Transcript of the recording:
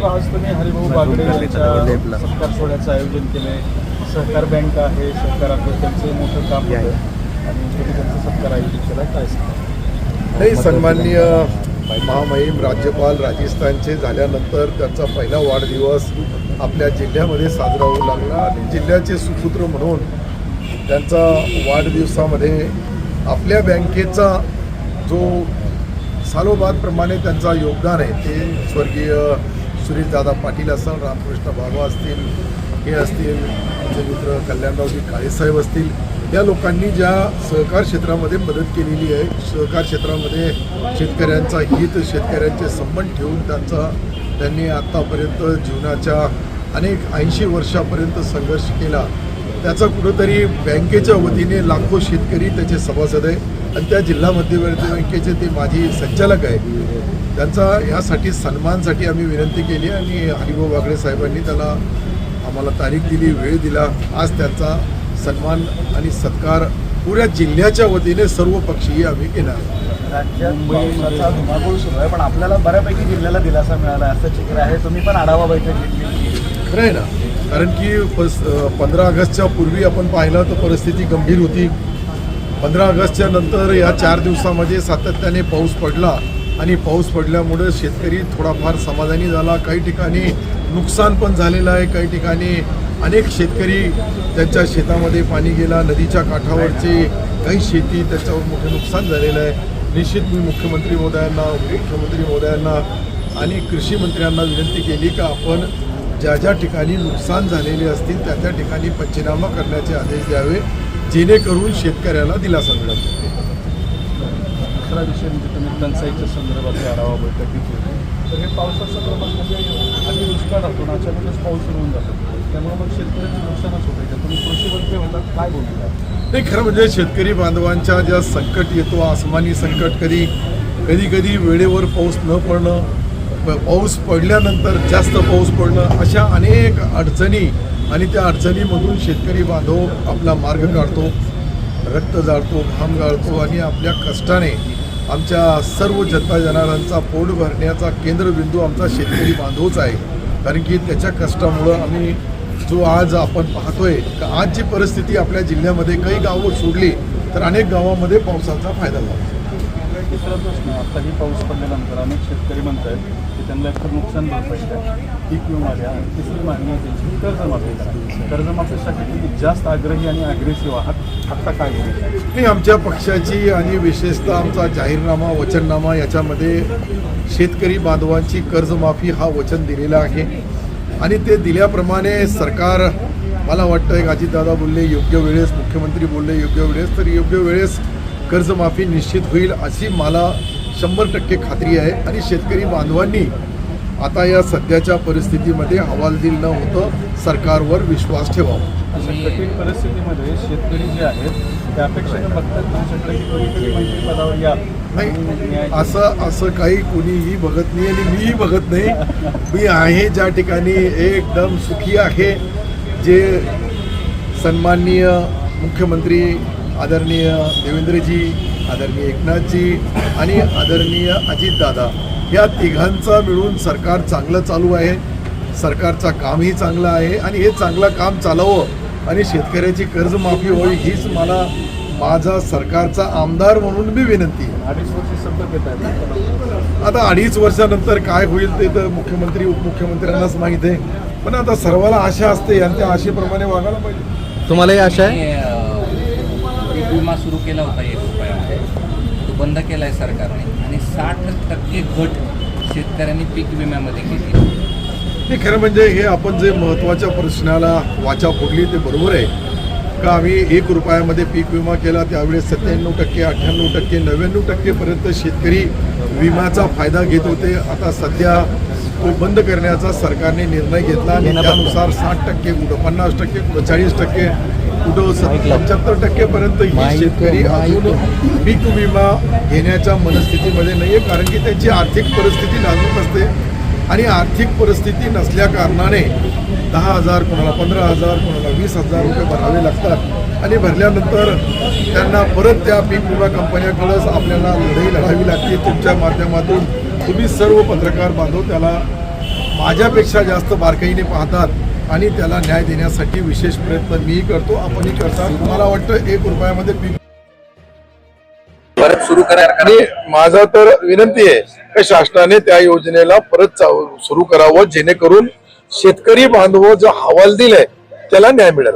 साहेब आज तुम्ही हरिभाऊ बागडे यांच्या सत्कार सोहळ्याचं आयोजन केलंय. सहकार बँक आहे सहकारातलं त्यांचं मोठं काम होतं. आणि तुम्ही त्यांचा सत्कार आयोजित केला काय नाही सन्माननीय महामहिम राज्यपाल राजस्थानचे झाल्यानंतर त्यांचा पहिला वाढदिवस आपल्या जिल्ह्यामध्ये साजरा होऊ लागला. आणि जिल्ह्याचे सुपुत्र म्हणून त्यांचा वाढदिवसामध्ये आपल्या बँकेचा जो सालोबादप्रमाणे त्यांचा योगदान आहे ते स्वर्गीय सुरेशदादा पाटील असतील रामकृष्ण बाबा असतील हे असतील आमचे मित्र कल्याणरावजी काळेसाहेब असतील या लोकांनी ज्या सहकार क्षेत्रामध्ये मदत केलेली आहे सहकार क्षेत्रामध्ये शेतकऱ्यांचा हित शेतकऱ्यांचे संबंध ठेवून त्यांचा त्यांनी आत्तापर्यंत जीवनाच्या अनेक ऐंशी वर्षापर्यंत संघर्ष केला. त्याचा कुठंतरी बँकेच्या वतीने लाखो शेतकरी त्याचे सभासद आहे आणि त्या जिल्हा मध्यवर्ती बँकेचे ते माजी संचालक आहे त्यांचा यासाठी सन्मानसाठी आम्ही विनंती केली आणि हरिभाऊ बागडे साहेबांनी त्याला आम्हाला तारीख दिली वेळ दिला. आज त्यांचा सन्मान आणि सत्कार पुऱ्या जिल्ह्याच्या वतीने सर्व पक्षीय आम्ही केला. राज्यात पावसाचा धुमाकूळ सुरू आहे पण आपल्याला बऱ्यापैकी जिल्ह्याला दिलासा मिळाला. असं चित्र आहे. तुम्ही पण आढावा बैठक घेतली. खरं आहे ना. कारण की पंधरा ऑगस्टच्या पूर्वी आपण पाहिलं तर परिस्थिती गंभीर होती. पंधरा ऑगस्टच्या नंतर या चार दिवसामध्ये सातत्याने पाऊस पडला आणि पाऊस पडल्यामुळे शेतकरी थोडाफार समाधानी झाला. काही ठिकाणी नुकसान पण झालेलं आहे. काही ठिकाणी अनेक शेतकरी त्यांच्या शेतामध्ये पाणी गेला नदीच्या काठावरचे काही शेती त्याच्यावर मोठे नुकसान झालेलं आहे. निश्चित मी मुख्यमंत्री महोदयांना उपमुख्यमंत्री महोदयांना आणि कृषी मंत्र्यांना विनंती केली का आपण ज्या ज्या ठिकाणी नुकसान झालेले असतील त्या त्या ठिकाणी पंचनामा करण्याचे आदेश द्यावे. जेणेकरून शेतकऱ्याला दिलासा मिळेल. दुसरा विषय म्हणजे तुम्ही टंचाईच्या संदर्भातली आढावा बैठक घेतली होती. तर हे पावसाचं प्रमाण म्हणजे आधी दुष्काळ राहतो ना अचानकच पाऊस सुरू होऊन जातो. त्यामुळे मग शेतकऱ्यांचं नुकसानच होतं का तुम्ही कृषी मंत्री होतात काय बोलता? नाही खरं म्हणजे शेतकरी बांधवांच्या ज्या संकट येतो आसमानी संकट कधी कधी कधी वेळेवर पाऊस न पडणं पाऊस पडल्यानंतर जास्त पाऊस पडणं अशा अनेक अडचणी आणि त्या अडचणीमधून शेतकरी बांधव आपला मार्ग काढतो रक्त जाळतो घाम गाळतो आणि आपल्या कष्टाने आमच्या सर्व जनता जनार्दनाचा पोट भरण्याचा केंद्रबिंदू आमचा शेतकरी बांधवच आहे. कारण की त्याच्या कष्टामुळं आम्ही जो आज आपण पाहतोय का आज जी परिस्थिती आपल्या जिल्ह्यामध्ये काही गावं सोडली तर अनेक गावामध्ये पावसाचा फायदा झाला. दुसरा प्रश्न आत्ताही पाऊस पडल्यानंतर अनेक शेतकरी म्हणत आहेत की त्यांना एकतर नुकसान भरपाई द्या. पीक विमा द्या तिसरी मागणी आहे त्यांची कर्जमाफी करा. कर्जमाफीसाठी तुम्ही जास्त आग्रही आणि अग्रेसिव्ह आहात. आत्ता काय नाही आमच्या पक्षाची आणि विशेषतः आमचा जाहीरनामा वचननामा याच्यामध्ये शेतकरी बांधवांची कर्जमाफी हा वचन दिलेला आहे. आणि ते दिल्याप्रमाणे सरकार मला वाटतं एक अजितदादा बोलले योग्य वेळेस मुख्यमंत्री बोलले योग्य वेळेस तर योग्य वेळेस कर्जमाफी निश्चित होईल अशी मला शंभर टक्के खात्री आहे. आणि शेतकरी बांधवांनी आता या सध्याच्या परिस्थितीमध्ये हवालदिल न होतं सरकारवर विश्वास ठेवावा. अशा कठीण परिस्थितीमध्ये शेतकरी जे आहेत त्या अपेक्षेने बघतात तुमच्याकडे की कोणीतरी मंत्रिपदावर या. नाही असं असं काही कुणीही बघत नाही आणि मीही बघत नाही. मी आहे ज्या ठिकाणी एकदम सुखी आहे. जे सन्माननीय मुख्यमंत्री आदरणीय देवेंद्रजी आदरणीय एकनाथजी आणि आदरणीय अजितदादा या तिघांचा मिळून सरकार चांगलं चालू आहे. सरकारचं कामही चांगलं आहे आणि हे चांगलं काम चालावं आणि शेतकऱ्याची कर्जमाफी होईल हीच मला माझा सरकारचा आमदार म्हणून मी विनंती आता अडीच वर्षानंतर काय होईल ते तर मुख्यमंत्री उपमुख्यमंत्र्यांनाच माहीत आहे. पण आता सर्वाला आशा असते आणि त्या आशेप्रमाणे वागायला पाहिजे. तुम्हालाही आशा आहे? विमा सुरू केला होता एक रुपयामध्ये. तो बंद केला आहे सरकारने आणि साठ टक्के घट शेतकऱ्यांनी पीक विम्यामध्ये केली. हे खरं म्हणजे हे आपण जे महत्त्वाच्या प्रश्नाला वाचा फोडली ते बरोबर आहे. का आम्ही एक रुपयामध्ये पीक विमा केला त्यावेळेस सत्त्याण्णव टक्के अठ्ठ्याण्णव टक्के नव्याण्णव टक्केपर्यंत शेतकरी विम्याचा फायदा घेत होते. आता सध्या तो बंद करण्याचा सरकारने निर्णय घेतला आणि त्यानुसार साठ टक्के कुठं पन्नास टक्के कुठं चाळीस टक्के कुठं पंच्याहत्तर टक्केपर्यंत ही शेतकरी अजून पीक विमा घेण्याच्या मनस्थितीमध्ये नाही आहे कारण की त्यांची आर्थिक परिस्थिती नाजूक असते. आणि आर्थिक परिस्थिती नसल्या कारणाने दहा हजार कोणाला पंधरा हजार कोणाला वीस हजार रुपये भरावे लागतात. आणि भरल्यानंतर त्यांना परत त्या पीक विमा कंपन्याकडंच आपल्याला लढाई लढावी लागते. तुमच्या माध्यमातून तुम्ही सर्व पत्रकार बांधव त्याला माझ्यापेक्षा जास्त बारकाईने पाहतात आणि त्याला न्याय देण्यासाठी विशेष प्रयत्न मीही करतो आपणही करतात. मला वाटतं एक रुपयामध्ये पीक परत सुरू करा आणि माझा तर विनंती आहे की शासनाने त्या योजनेला परत सुरू करावं जेणेकरून शेतकरी बांधव जो हवाल दिलाय त्याला न्याय मिळेल.